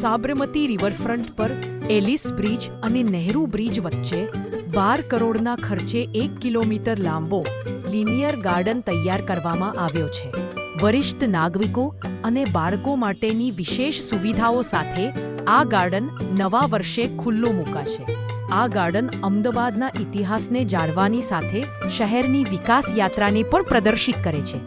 Sabarmati riverfront પર Ellis bridge અને Nehru bridge વચ્ચે બાર કરોડના ખર્ચે એક કિલોમીટર લાંબો લિનિયર ગાર્ડન તૈયાર કરવામાં આવ્યો છે. વરિષ્ઠ નાગરિકો અને બાળકો માટેની વિશેષ સુવિધાઓ સાથે આ ગાર્ડન નવા વર્ષે ખુલ્લો મુકાશે. આ ગાર્ડન અમદાવાદના ઇતિહાસને જાળવાની સાથે શહેરની વિકાસ યાત્રાને પણ પ્રદર્શિત કરે છે.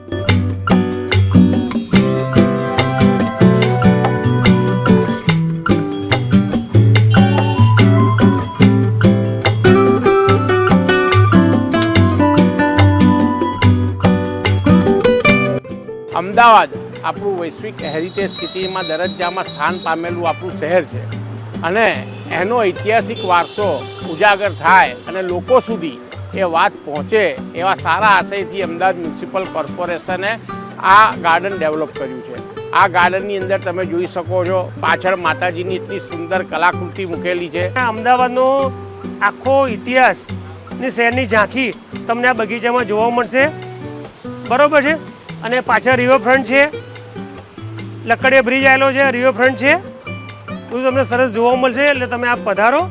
અમદાવાદ, આપણું વૈશ્વિક હેરિટેજ સિટીમાં દરજ્જામાં સ્થાન પામેલું આપણું શહેર છે. અને એનો ઐતિહાસિક વારસો ઉજાગર થાય અને લોકો સુધી એ વાત પહોંચે એવા સારા આશયથી અમદાવાદ મ્યુનિસિપલ કોર્પોરેશને આ ગાર્ડન ડેવલપ કર્યું છે. આ ગાર્ડનની અંદર તમે જોઈ શકો છો, પાછળ માતાજીની એટલી સુંદર કલાકૃતિ મૂકેલી છે. અમદાવાદનો આખો ઇતિહાસની શહેરની ઝાંખી તમને આ બગીચામાં જોવા મળશે. બરોબર છે? અને પાછળ રિવરફ્રન્ટ છે. લકડીયા બ્રિજ આવેલો છે રિવરફ્રન્ટ છે. બધું તમને સરસ જોવા મળશે, એટલે તમે આ પધારો.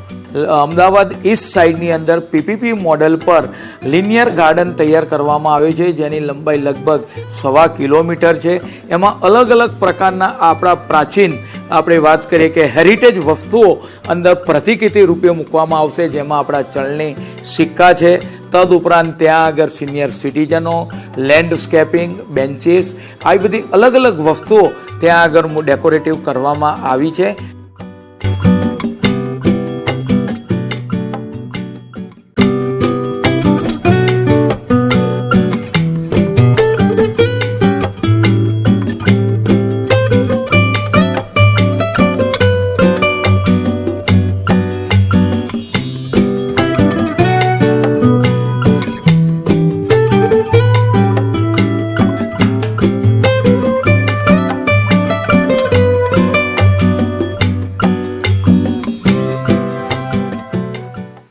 અમદાવાદ ઈસ્ટ સાઈડની અંદર પીપીપી મોડેલ પર લિનિયર ગાર્ડન તૈયાર કરવામાં આવ્યું છે, જેની લંબાઈ લગભગ સવા કિલોમીટર છે. એમાં અલગ અલગ પ્રકારના આપણા પ્રાચીન, આપણે વાત કરીએ કે હેરિટેજ વસ્તુઓ અંદર પ્રતિકૃતિ રૂપે મૂકવામાં આવશે, જેમાં આપણા ચલણી સિક્કા છે તદ ઉપરાંત ત્યાં આગળ સિનિયર સિટીઝનો લેન્ડસ્કેપિંગ બેન્ચીસ આવી બધી અલગ અલગ વસ્તુઓ ત્યાં આગળ ડેકોરેટિવ કરવામાં આવી છે.